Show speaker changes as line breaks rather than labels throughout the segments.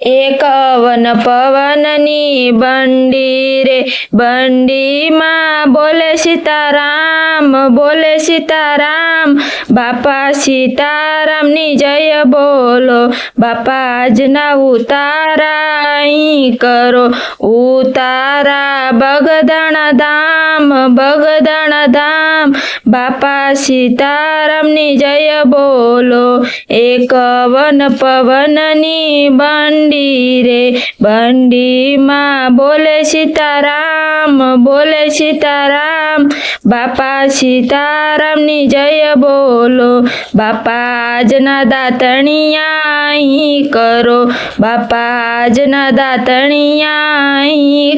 એક વન પવનની બંડી રે બંડીમાં બોલે સીતારામ બોલે સીતારામ, બાપા સીતારામની જય બોલો બાપા આજના ઉતારા કરો, ઉતારા બગદણ ધામ બગદણ ધામ. બાપા સીતારામની જય બોલો એક વન પવનની બંડી રે. બંડીમાં બોલે સીતારામ બોલે સીતારામ. બાપા સીતારામની જય બોલો બાપા આજના દાતણિયા કરો બાપા આજના દાતણિયા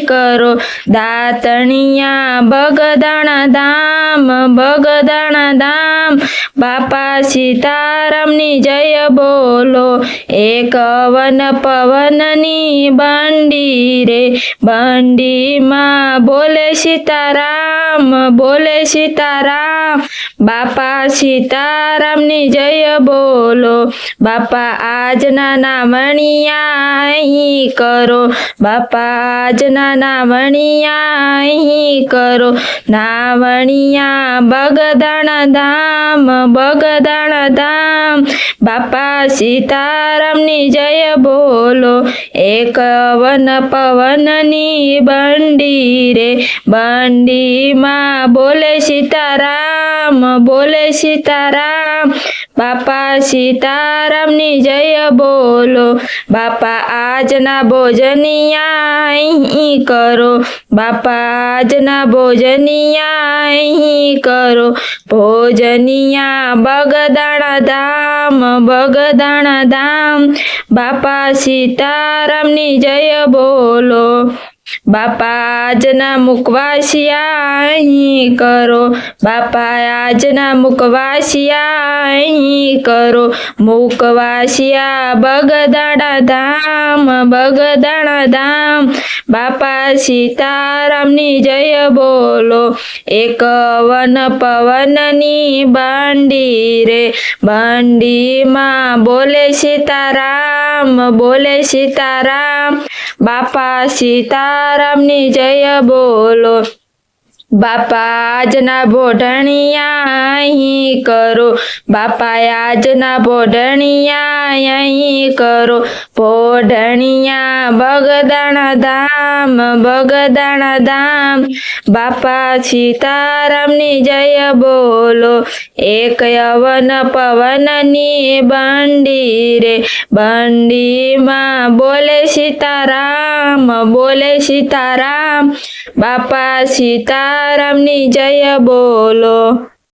કરો દાતણિયા બગદાણા ધામ બગદાણા ધામ બાપા સીતારામની જય બોલો એક વન પવનની બંડી રે બંડીમાં બોલે સીતારામ બોલે સીતારામ, બાપા સીતારામની જય બોલો, બાપા આજના નામણિયા અહીં કરો, બાપા આજના નામણિયા અહીં કરો નાવણિયા બગદાણા ધામ બગદાણા ધામ, બાપા સીતારામની જય બોલો એક વન પવનની બંડી રે બંડીમાં બોલે સીતારામ બોલે સીતારામ બાપા સીતારામની જય બોલો બાપા આજના ભોજનિયા કરો બાપા આજના ભોજનિયા કરો ભોજનિયા બગદાણા ધામ બગદાણા ધામ બાપા સીતારામની જય બોલો બાપા આજના મુકવાસિયા અહીં કરો. બાપા આજના મુકવાસિયા અહીં કરો. મુકવાસિયા બગદાણા ધામ બગદાણા ધામ. બાપા સીતારામની જય બોલો. એક વન પવનની બાંડી રે. બંડીમાં બોલે સીતારામ. બોલે સીતારામ બાપા સીતારામની જય બોલો. બાપા આજના ભોઢણિયા અહીં કરો. બાપા આજના પોઢણિયા અહીં કરો. પોઢણિયા બગદાણા ધામ બગદાણા ધામ. બાપા સીતારામની જય બોલો. એક યવન પવનની બંડી રે. બંડીમાં બોલે સીતારામ બોલે સીતારામ. બાપા સીતારામની જય બોલો.